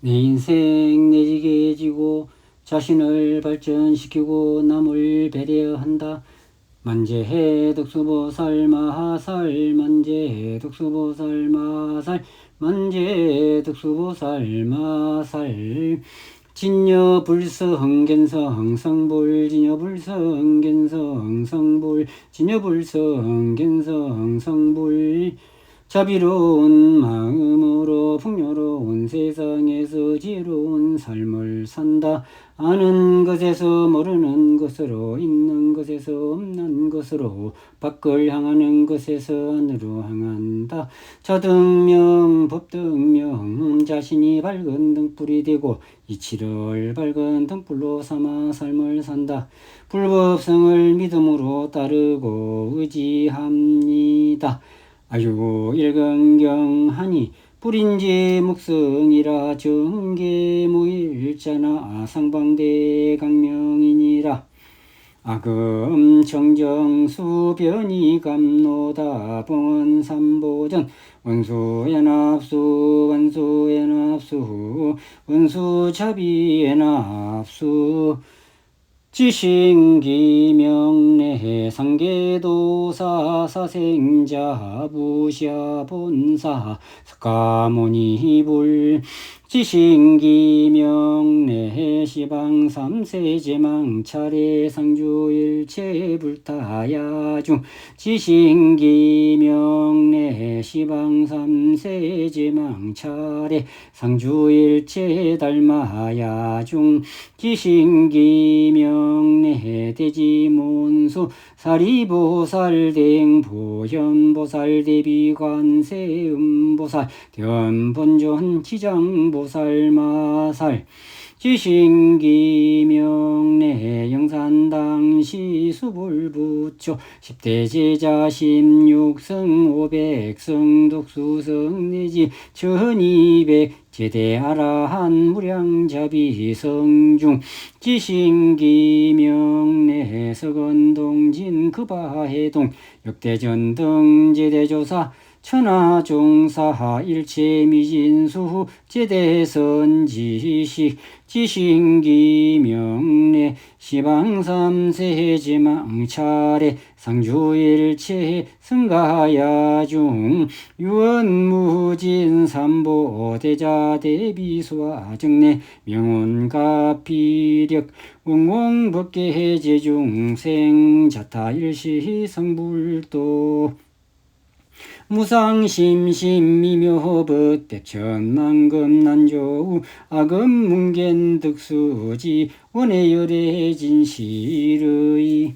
내 인생 내지게 지고 자신을 발전시키고 남을 배려한다. 만재해 득수보살 마살 만재해 득수보살 마살 만재해 득수보살 마살 진여 불성 겐성 성불 진여 불성 겐성 성불 진여 불성 겐성 성불 자비로운 마음으로 풍요로운 세상에서 지혜로운 삶을 산다. 아는 것에서 모르는 것으로 있는 것에서 없는 것으로 밖을 향하는 것에서 안으로 향한다. 자등명 법등명 자신이 밝은 등불이 되고 이치를 밝은 등불로 삼아 삶을 산다. 불법성을 믿음으로 따르고 의지합니다. 아유 일근경하니 뿌린지 묵성이라 정계무일자나 상방대 강명이니라. 아금 정정수변이 감노다. 봉은 삼보전 원수연합수 원수연합수 원수자비연합수 지신기명내 상계도사 사생자 부샤 본사 스가모니불 지신기명내 시방 삼세제망 차례 상주일체 불타야중 지신기명내 시방 삼세제망 차례 상주일체 달마야중 지신기명내 대지몬수 사리보살 댕보현보살 대비관세음보살 견본존 지장보 살 마살 지신기명내 영산당시 수불부처 십대제자 십육성 오백성 독수성 내지 천이백 제대아라한 무량자비 성중 지신기명내 서건동진 급하해동 역대전 등 제대조사 천하종사 일체 미진수 제대선지식 지신기명내 시방삼세지망차례 상주일체 승가야중 유언무진 삼보대자 대비수와 정내 명운가피력 웅웅법계 제중생 자타일시 성불도 무상심심미묘법 백천만금 난조우. 악음 문겐 득수지 원해열의 진실의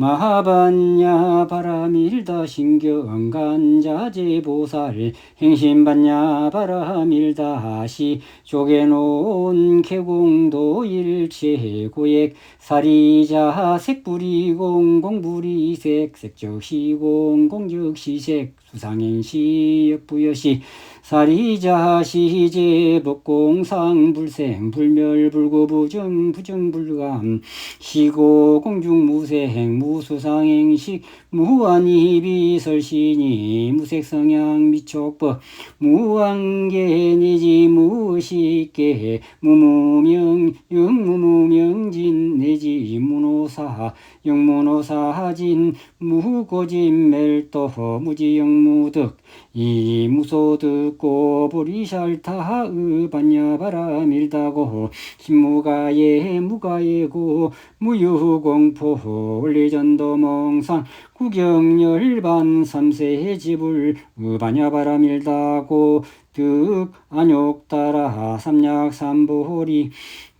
마하반야 바라밀다 신경간자제보살 행신반야 바라밀다시 쪼개놓은 개공도 일체고액 사리자 색불이공 공불이색 색적시공 공적시색 수상행시 역부여시 사리자 시제 법공상 불생 불멸 불고 부정 부정 불감 시고 공중 무생 무수상행식 무한이비 설신이 무색성향 미촉법 무한계 내지 무식계 무무명 영무무명진 내지 문호사 영문호사진 무고진 멜도 무지영무득 이무소 듣고 보리샬타 의반야바라 밀다고. 신무가예 무가예고 무유공포 원리전도몽상 구경열반 삼세지불 의반야바라 밀다고. 득 안욕따라 삼약삼보리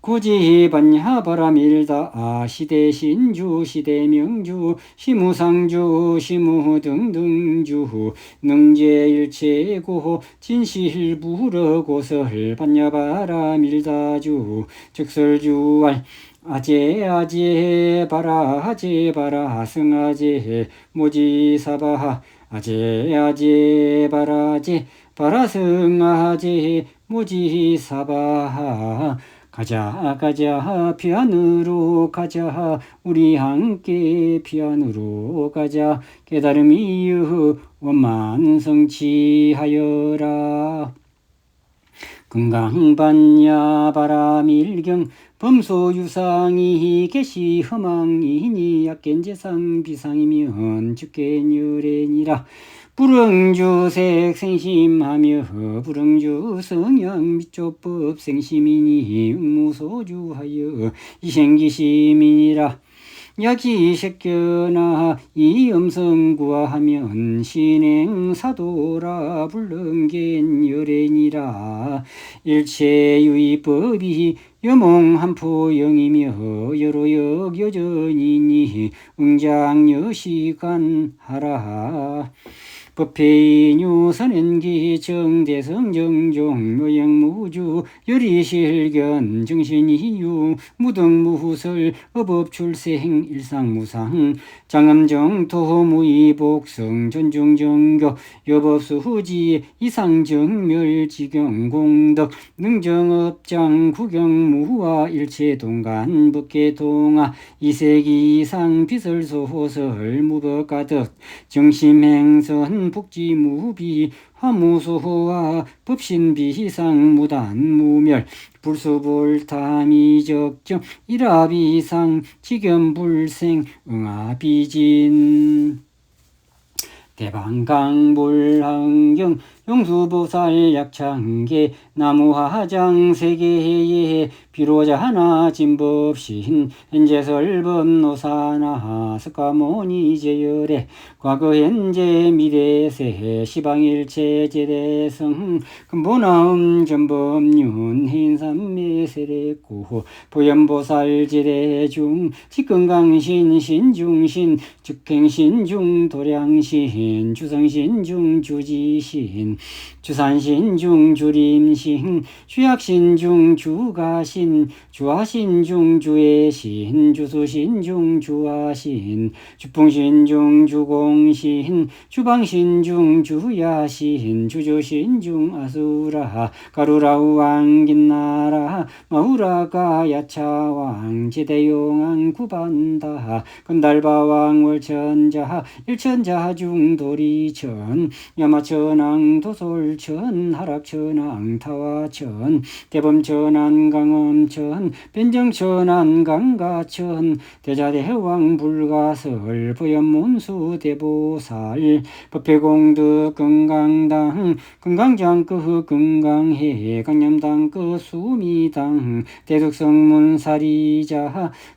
구지반야바라밀다. 아 시대 신주 시대 명주 시무상주 시무 등등주. 능제일체고 진실부러고설 반야바라밀다주. 즉설주알 아제 아제 바라 아제 바라 승아제 모지사바 아제 아제 바라제 바라승아제 모지사바 가자 가자 피안으로 가자. 우리 함께 피안으로 가자. 깨달음 이유 원만 성취하여라. 건강반야 바라밀경 범소유상이 계시 허망이니 약견재상 비상이면 죽겠여래니라 불응주색 생심하며 불응주 성향 미조법 생심이니 응무소주하여 이생기심이니라. 약이 새겨나 이음성구하면 신행사도라 불능겐 열애니라. 일체유의법이 여몽한포영이며 여로역 여전이니 응장여시간하라 법회인유선행기 정대성 정종 묘영무주 열이실견 정신이유 무등무설 어법출생 일상무상 장암정 토무이 복성 전중정교 여법수 후지 이상정멸 지경공덕 능정업장 구경무와 일체동간 법계동아 이세기 이상 비설소호설 무법가득 정심행선 북지무비 화무소호와 법신비상 무단 무멸 불수불탐이적정 일합이상 지견불생 응아비진. 대방강불항경 용수보살 약창계 나무화장 세계에 비로자 하나 진법신 현재설법 노사나 스카모니 제열에 과거 현재 미래세 시방일체 제대성 근본함 전법륜 hin삼매세례고 보현보살 제대중 직건강신 신중신 즉행신 중 도량신 주성신 중 주지신 주산신 중 주림신 주약신 중 주가신 주하신 중 주애신 주수신 중 주하신 주풍신 중 주공신 주방신 중 주야신 주조신 중 아수라 가루라우 왕 긴나라 마우라가 야차왕 제대용왕 구반다 건달바왕 월천자 일천자 중 도리천 야마천왕 도솔천 하락천왕 타와천 대범천왕 강엄천 변정천왕 강가천 대자대왕 불가설 부연문수 대보살 법회공덕 건강당 건강장그 건강해 강념당 그 수미당 대덕성문사리자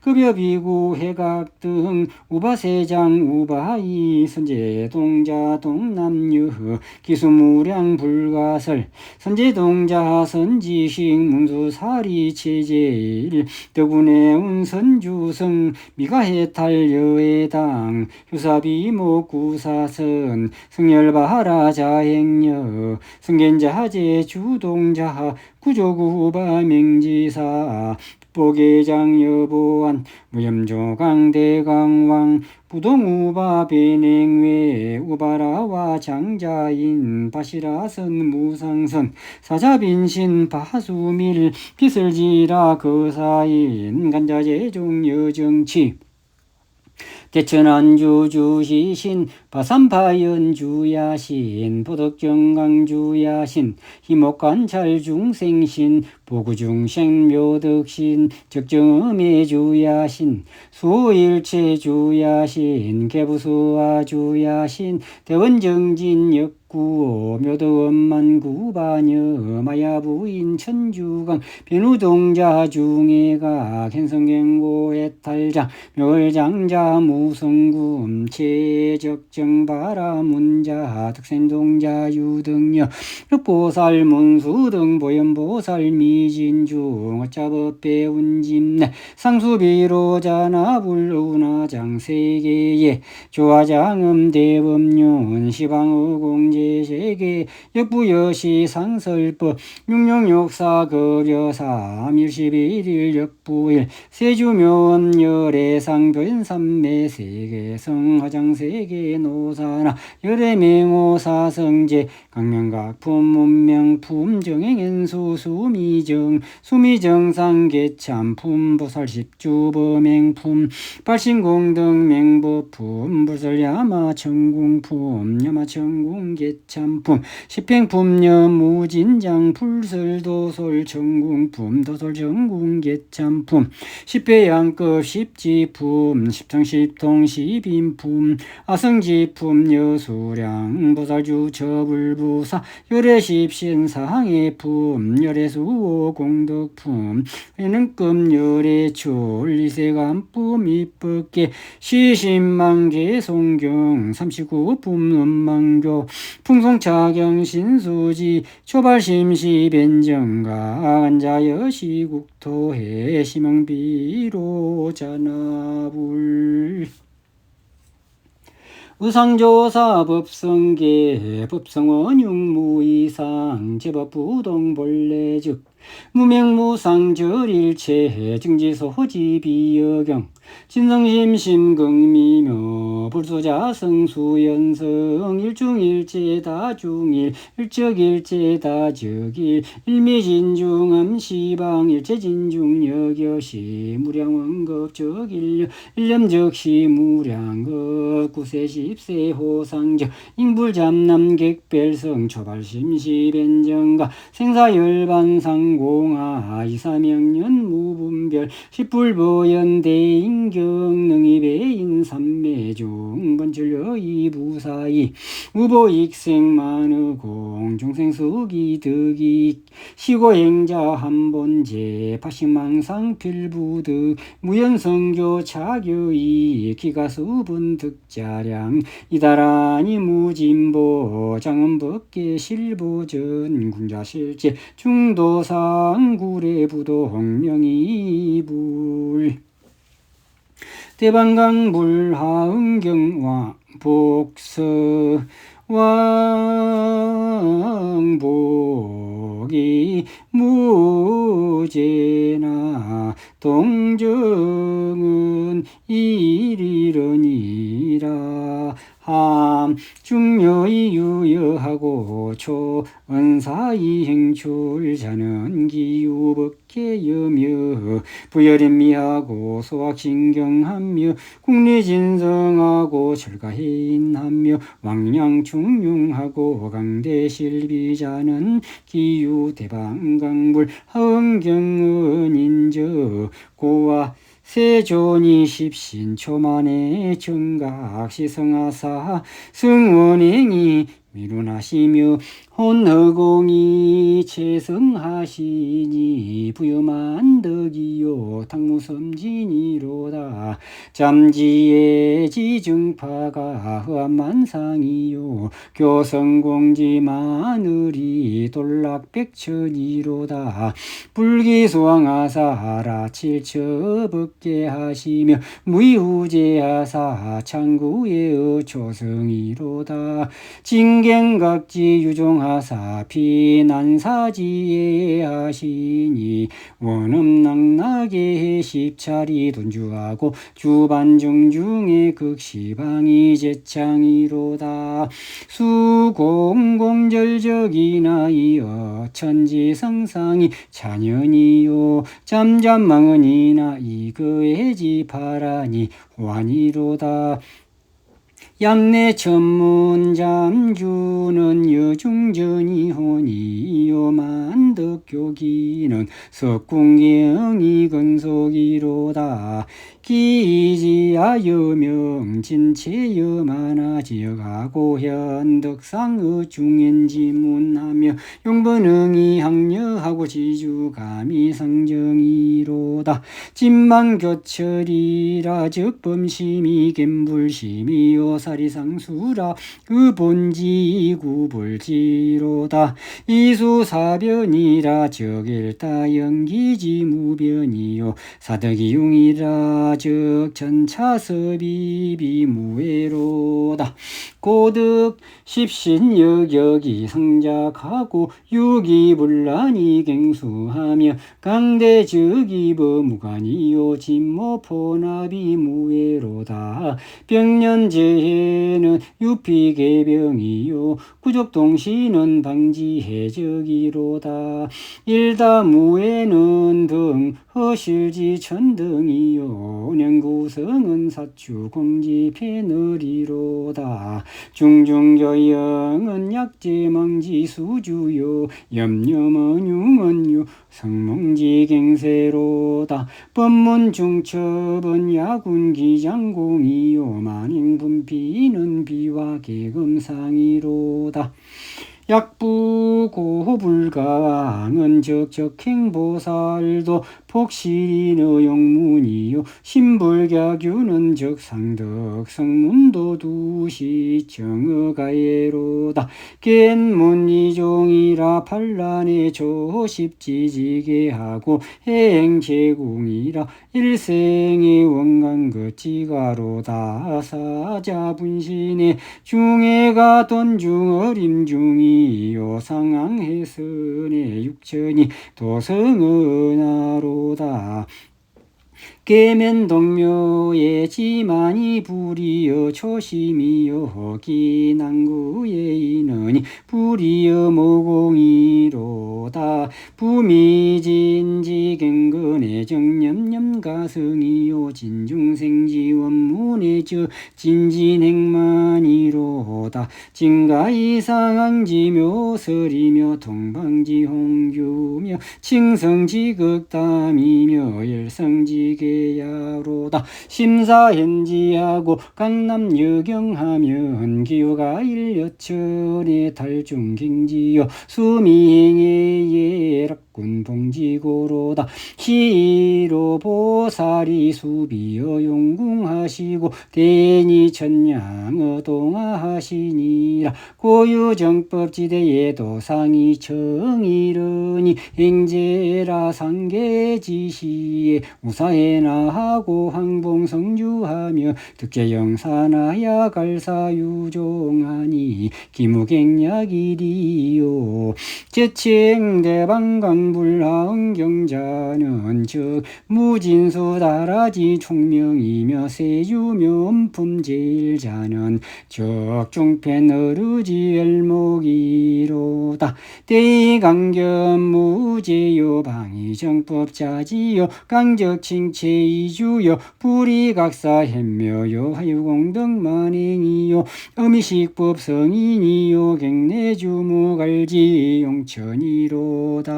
급여비구 해각 등 우바세장 우바이 선제동자 동남유 기수무 량 불가설 선제동자 선지식 문수사리 체제일 덕분에 운 선주성 미가해탈 여해당 효사비목 구사선 승열바하라 자행여 승견자제 주동자 구조구바 맹지사 보계장 여보안 무염조강 대강왕 부동우바 배냉외 우바라와 장자인 바시라선 무상선 사자빈신 바수밀 비슬지라 거사인 간자제종 여정치 대천안주 주시신 바산바연 주야신 보덕정강 주야신 희목관찰 중생신 보구중생 묘덕신 적정음의 주야신 수일체 주야신 개부수와 주야신 대원정진 역 구오 묘도원만 구바녀 마야부인 천주강 변우동자 중해가 캔성경고 해탈장 묘월장자 무성금 체적정바라 문자 득생동자 유등녀 흑보살 문수등 보현보살 미진중 어차법 배운짐내 상수비로자나 불우나 장 세계에 조화장음 대법륜 시방의공제 세계 역부여시 상설법 육룡역사 거려사 밀십일일 역부일 세주묘원 열애상 변삼매 세계성 화장세계 노사나 열애맹호사성제 강명각품 문명품 정행엔수 수미정 수미정상 개참품 보살십주범행품 발신공등 맹법품 불설야마 천궁품 야마천궁 개 개참품 십행품녀 무진장 풀설도솔 정궁품 도솔 정궁 개참품 십배양급 십지품 십창십통 십인품 아성지품 여수량 보살주 저불부사 열애십신상해품 열애수오 공덕품 예능금 열애출 이세간품 이쁘게 시신만개 송경 삼십구품 음망교 풍송차경 신수지 초발심시 변정가 안자여 시국토해 시명비로 자나불 의상조사 법성계 법성원 육무이상 제법부동본래즉 무명무상절일체 증지소지비여경 진성심심긍미묘 불소자 성수연성 일중일제 다중일 일적일제 다적일 일미진중암시방 일체진중여겨시 무량원급적일려 일념적시 무량급 구세십세 호상적 인불잠남객별성 초발심시 변정가 생사열반상공하 이사명년 무분별 십불보연 대인 경능이배인 삼매중 번철여 이부사이 우보익생만의 공 중생수기 득이 시고행자 한본제 파식망상 필부득 무연성교 차교이 기가수분 득자량 이다라니 무진보 장엄법계 실보전 군자실제 중도상 구례부동 명이불 대방강 불하은경와 복서 왕복이 무제나 동정은 일이러니라 함 중묘이 유여하고 초은사이 행출 자는 기우법계 여며 부여림미하고 소학신경하며 국리진성하고 철가해인하며 왕량중융하고 강대실비자는 기우대방강불 하은경은인저 고와 세존이 십신 초만의 정각 시성하사 승원행이 미룬하시며 혼허공이 채성하시니 부여만덕이요 탕무섬진이로다. 잠지의 지증파가 허만상이요 교성공지 마늘이 돌락백천이로다. 불기소왕하사라 칠처법계 하시며 무이후제하사 창구의 초성이로다. 징 경각지 유종하사 피난사지에 하시니 원음낭락에 십차리 돈주하고 주반정중에 극시방이 제창이로다. 수공공절적이나 이어 천지성상이 자연이요. 잠잠망은이나 이거해지파라니 환이로다 양내 전문 잠주는 여중전이 혼이요 만덕교기는 석궁경이 근속이로다 기지하여 명진체여 만하지역하고 현덕상의 중엔지문하며 용번응이 학녀하고 지주감이 상정이로다. 진망교철이라 적범심이 갬불심이 요사리상수라 그 본지 구불지로다. 이수사변이라 적일다 연기지 무변이요. 사덕이용이라 즉 전차섭이 비무외로다. 고득 십신 여격이 상작하고 유기불란이 갱수하며 강대적이 범무관이요 진모포납이 무외로다. 병년제해는 유피개병이요 구족동시는 방지해적이로다. 일다무에는 등 허실지 천 등이요 소년구성은 사추 공지패너리로다. 중중저영은 약제망지 수주요. 염려먼유먼유 성몽지 갱세로다. 법문중첩은 야군기장공이요. 만행분비는 비와 계금상이로다. 약부고불강은 적적행보살도 폭실이너 영문이요. 신불가규는 적상덕 성문도 두시 정의가예로다. 깬문이종이라 반란의 조십지지게 하고 행제공이라 일생의 원간 거지가로다. 사자 분신의 중해가 돈중 어림 중이요. 상황해선의 육천이 도성은하로 다 깨면 동묘의 지만이 불이여 초심이여 기난구에 이느니 불이여 모공이로다. 부미진지 갱근의 정념념 가승이요. 진중생지원문의 저 진진행만이로다. 진가이상항지묘설이며 동방지홍규며 칭성지극담이며 열성지계 야로다. 심사현지하고 강남여경하면 기후가 일여천의 달중경지요. 수미행의 예락군 봉 지고로다. 시로 보살이 수비여 용궁하시고 대니 천냥어 동하하시니라. 고유정법지대에 도상이 정이르니 행제라 상계지시에 우사해나 하고 항봉성주하며 득제영사나야 갈사유종하니 기무갱약이리요. 제칭대방강불하 은경자는 즉 무진수다라지 총명이며 세유면품제일자는 적중팬 어르지 엘목이로다. 대강견 무제요 방위정법자지요 강적칭체이주요 불이각사햄묘요 하유공덕만행이요 음식법성인이요 갱내주무갈지 용천이로다.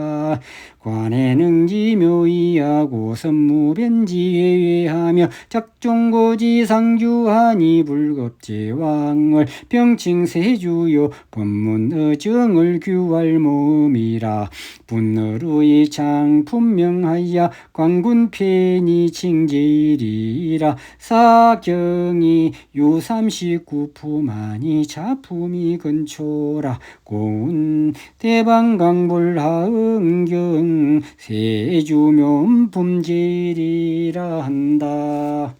관 해능지 묘이하고 선무변지회하며 작종고지 상주하니 불급제왕을 병칭세주요. 법문의 정을 규할 몸이라 분노루의 장품명하야 광군편이 칭제일이라 사경이 요삼십구품하니 자품이 근초라 고운 대방강불하은경 세주면품제리라 한다.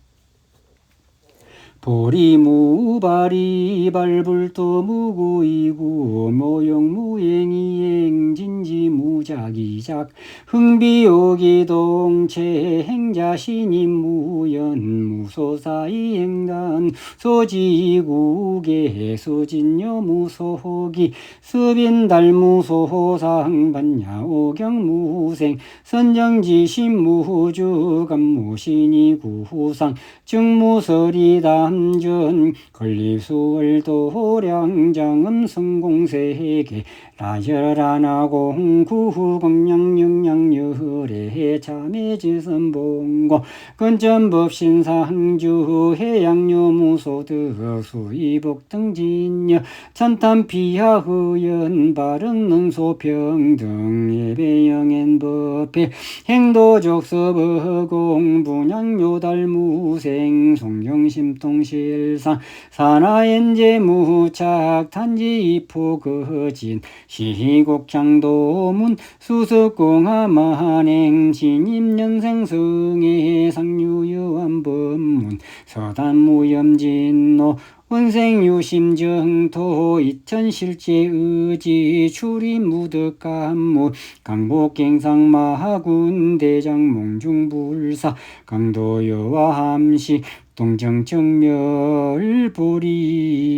보리무발이 발불도 무구이구 모용무행이행진지 무작이작 흥비오기동체 행자신임 무연 무소사이 행단 소지국의 소진여 무소호기 습인달무소호상 반야오경 무생 선정지신 무주감 무신이 구상 증무설이다 남준 건립수월 도량장음 성공세계 라열하나고 구후공양영양여래 참해지선봉고 근전법신상주 해양요무소득 수이복 등진여 찬탄피하흐연 바른 능소평등 예배영엔법회 행도적서버공 분양요달무생 송경심 통실상 산하엔제 무착 탄지이포거진 시곡창도문 수석공하만행 진입연생승의 상유여한법문 서단무염진노 원생유심정토 이천실제의지 출입무득감무 강복갱상마하군 대장몽중불사 강도여와 함시 동정정멸 보리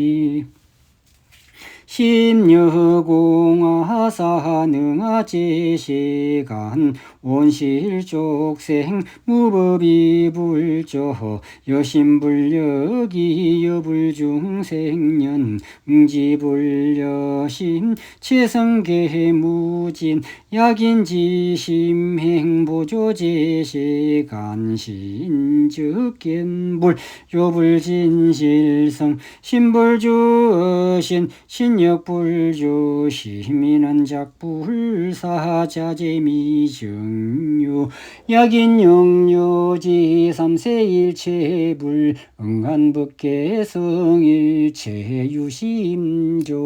심여공화사능아 제시간 온실족생 무법이 불조 여신불력이 여불중생년 응지불여심 최성계무진 약인지심행보조제시간 신즉견불 요불진실성 신불주신 신 역불주 시민은 작불사자재미정유 약인영요지 삼세일체불 응한법계성일체유심조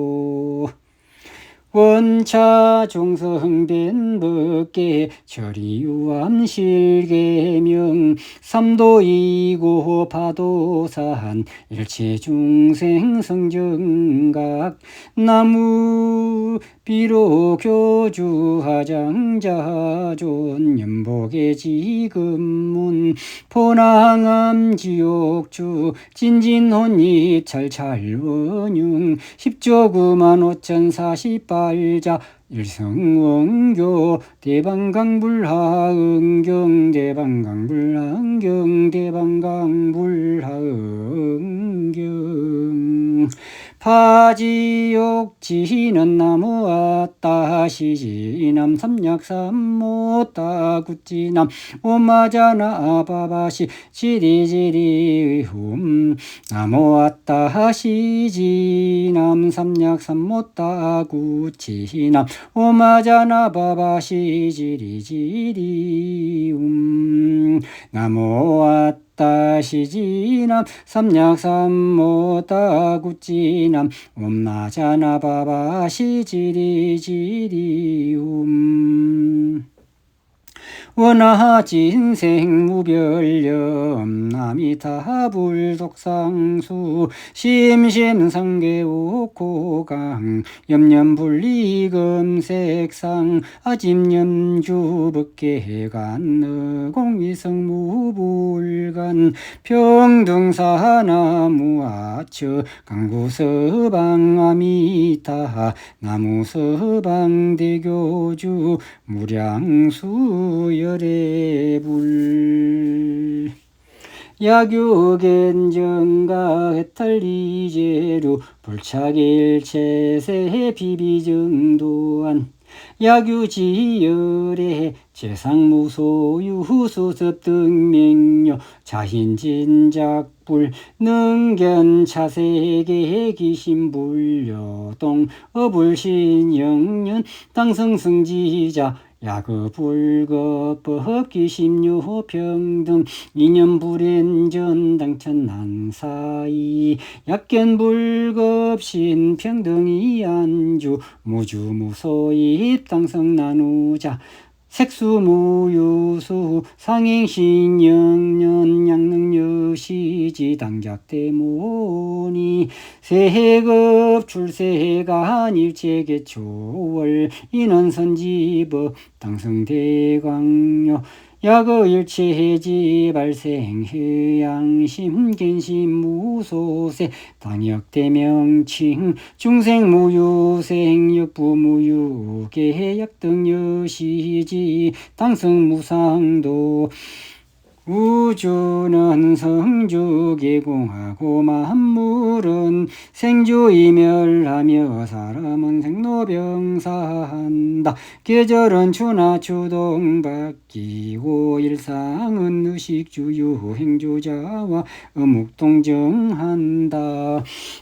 원차 종성된 법계 절이유암 실계명 삼도이고 파도산 일체 중생 성정각 나무 비로 교주하장자존 연복의 지금문 포낭암 지옥주 진진혼이 찰찰원융 십조구만 오천사십 팔자. 일성원교 대방강불하은경 대방강불하은경 대방강불하은경 파지옥 지는 나무 왔다 시지 남 삼약삼모 따 구찌남. 오마자나 바바시 지리지리흠. 나무 왔다 시지 남 삼약삼모 따 구찌남. 오마자나 바바시 지리지리음 나무 왔 다 시지남. 삼약삼모따 구찌남. 엄나자나 바바시 지리지리움 원하 진생 무별념 남이타 불독상수 심심성계옥고강 염염분리금색상 아집염주법계간 공위성무불간 평등사나무아처 강구서방아미타 나무서방대교주 무량수 열애불. 야교겐정가 해탈리제루 불차길체세 비비정도안 야규지열의 재상무소유수습 등명료 자hin진작불 능견차세계 기신불여동 어불신영년 당성승지자 야급불거법 기심유호평등 이념불엔전 당천 난사이. 약견 불급 신 평등이 안주 무주 무소입 당성 나누자 색수무유수 상행신영년 양능여시지 당작대모니. 세급 출세가 일체계초월 인원선지법 당성대광요 야거일체해지 발생해양심 겐심무소세 당역대명칭 중생무유생 역부무유 계약등여시지 당성무상도 우주는 성주계공하고 만물은 생주이멸하며 사람은 생로병사한다. 계절은 추나 추동 바뀌고 일상은 의식주유 행주자와 어묵동정한다.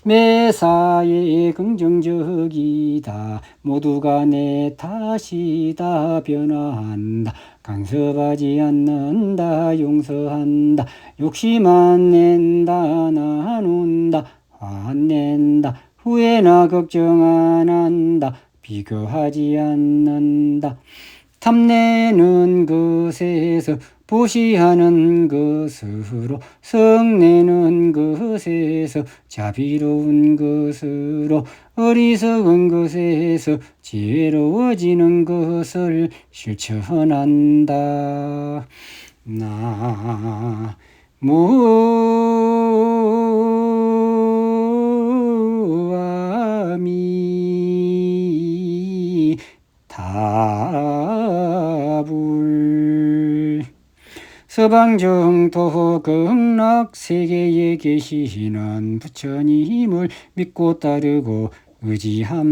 매사에 긍정적이다. 모두가 내 탓이다. 변화한다 간섭하지 않는다 용서한다. 욕심 안 낸다 나눈다. 화낸다. 후회나 걱정 안 한다. 비교하지 않는다 탐내는 것에서 보시하는 것으로 성내는 것에서 자비로운 것으로 어리석은 것에서 지혜로워지는 것을 실천한다. 나무 서방정토 극락 세계에 계시는 부처님을 믿고 따르고 의지합니다.